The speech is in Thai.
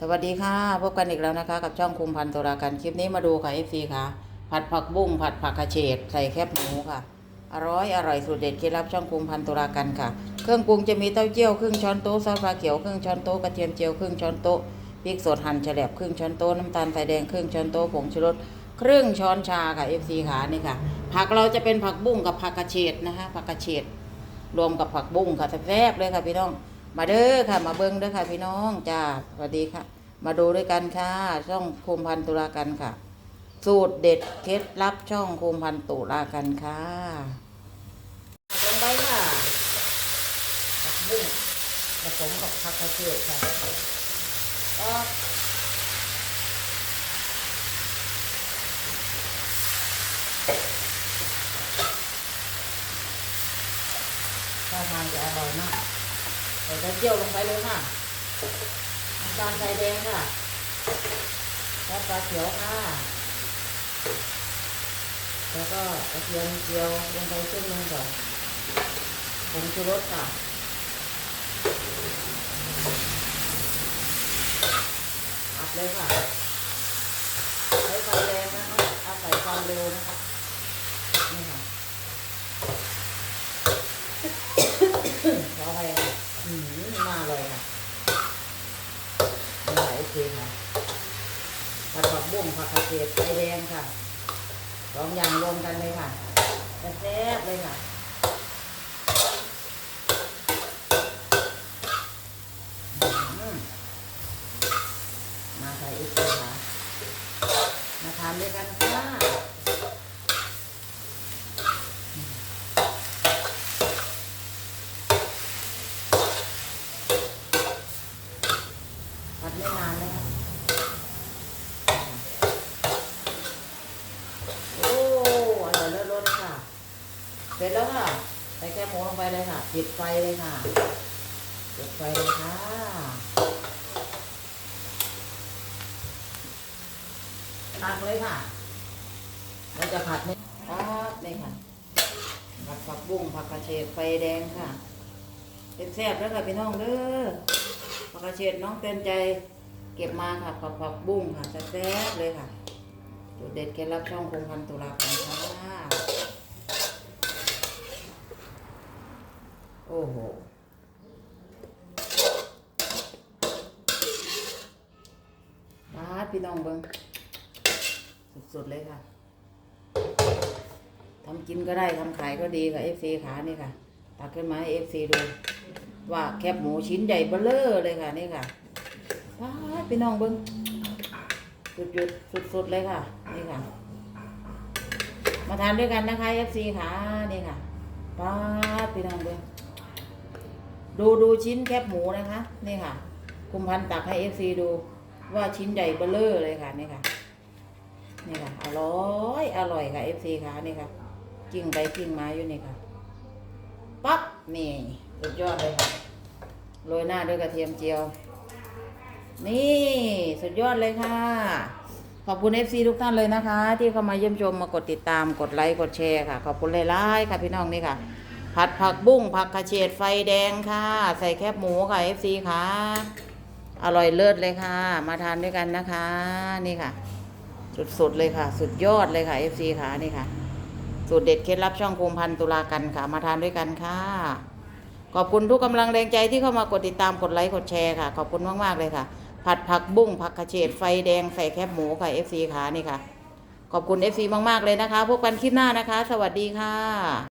สวัสดีค่ะ พบกันอีกแล้วนะคะ กับช่องคุมพันธุ์ตุลากันคลิปนี้มาดูค่ะ FC ค่ะ ผัดผักบุ้งผัดผักกระเฉดใส่แคบหมูค่ะ อร่อยอร่อยสูตรเด็ดเคล็ดลับช่องคุมพันธุ์ตุลากันค่ะ เครื่องปรุงจะมีเต้าเจี้ยวครึ่งช้อนโต๊ะซอสปลาเขียวครึ่งช้อนโต๊ะกระเทียมเจียวครึ่งช้อนโต๊ะพริกสดหั่นแฉลบครึ่งช้อนโต๊ะน้ำตาลทรายแดงครึ่งช้อนโต๊ะผงชูรสครึ่งช้อนชาค่ะ FC ค่ะนี่ค่ะ ผักเราจะเป็นผักบุ้งกับผักกระเฉดนะคะผักกระเฉดรวมกับผักบุ้งค่ะแซ่บเลยค่ะพี่น้อง มาเด้อค่ะ มาเบิ้งเด้อค่ะ พี่น้องจ้าสวัสดีค่ะ มาดูด้วยกันค่ะ ช่องคุมพันธ์ตุลากันค่ะ สูตรเด็ดเคล็ดลับช่องคุมพันธ์ตุลากันค่ะลงไปค่ะผักบุ้งผสมกับผักกระเทียมค่ะก็ท่าทางจะอร่อยมาก ใส่กระเจียวลงไปเลยค่ะน้ำตาลใส่แดงค่ะแล้วปลาเขียวค่ะ แล้วก็กระเทียมเจียวลงไปครึ่งหนึงก่อนผงชูรสค่ะอัดเลยค่ะใช้ไฟแรงนะคะอาศัยความเร็วนะคะ นี่ค่ะ เราไปค่ะอืมมาเลยค่ะนี่ค่ะโอเคค่ะ ผัดผักบุ้งผักกระเทียมไฟแดงค่ะสองอย่างรวมกันเลยค่ะแซ่บเลยค่ะมมาใส่อีกเลยค่ะมาทานด้วยกันค่ะผัดไม่นานเลยค่ะโอ้อร่อยเลิศรสค่ะ เสร็จแล้วค่ะใส่แค่หมูลงไปเลยค่ะปิดไฟเลยค่ะปิดไฟเลยค่ะตักเลยค่ะเราจะผัดนี่ครับนี่ค่ะผัดผักบุ้งผักกระเฉดไฟแดงค่ะเป็นแซ่บแล้วค่ะพี่น้องเด้อผักกระเฉดน้องเตือนใจ เก็บมาค่ะผัดผักบุ้งค่ะแซ่บเลยค่ะจุดเด็ดเคล็ดลับช่องคงพันตุลาพันธ์ค่ะ โอ้โหมาพี่น้องเบิ้งสุดๆเลยค่ะ ทำกินก็ได้ทำขายก็ดีค่ะเอฟซีขานี่ค่ะ ตักขึ้นมาให้เอฟซีดู ว่าแคบหมูชิ้นใหญ่เบ้อเลอเลยค่ะนี่ค่ะป้าพี่น้องเบิ้งสุดดสุดๆเลยค่ะ นี่ค่ะ มาทานด้วยกันนะคะเอฟซีขานี่ค่ะป้าพี่น้องเบิ้ง ดูดูชิ้นแคบหมูนะคะ นี่ค่ะ คุมพันตักให้เอฟซีดูว่าชิ้นใหญ่เบ้อเลอเลยค่ะนี่ค่ะ นี่ค่ะ อร่อยอร่อยค่ะเอฟซีค่ะนี่ค่ะกิ้งไปกิ้งมาอยู่นี่ค่ะปั๊บนี่สุดยอดเลยค่ะโรยหน้าด้วยกระเทียมเจียว นี่สุดยอดเลยค่ะ ขอบคุณเอฟซีทุกท่านเลยนะคะ ที่เข้ามาเยี่ยมชมมากดติดตามกดไลค์กดแชร์ค่ะ ขอบคุณหลายๆค่ะพี่น้องนี่ค่ะ ผัดผักบุ้งผักกระเฉดไฟแดงค่ะ ใส่แคบหมูค่ะเอฟซีค่ะ อร่อยเลิศเลยค่ะ มาทานด้วยกันนะคะ นี่ค่ะ สุดๆเลยค่ะ สุดยอดเลยค่ะ FC ค่ะนี่ค่ะ สูตรเด็ดเคล็ดลับช่องคุมพันธุ์ตุลากันค่ะ มาทานด้วยกันค่ะ ขอบคุณทุกกำลังแรงใจที่เข้ามากดติดตามกดไลค์กดแชร์ค่ะ ขอบคุณมากๆเลยค่ะ ผัดผักบุ้งผักกระเฉดไฟแดงใส่แคบหมูค่ะ FC ค่ะนี่ค่ะ ขอบคุณ FC มากๆเลยนะคะ พบกันคลิปหน้านะคะ สวัสดีค่ะ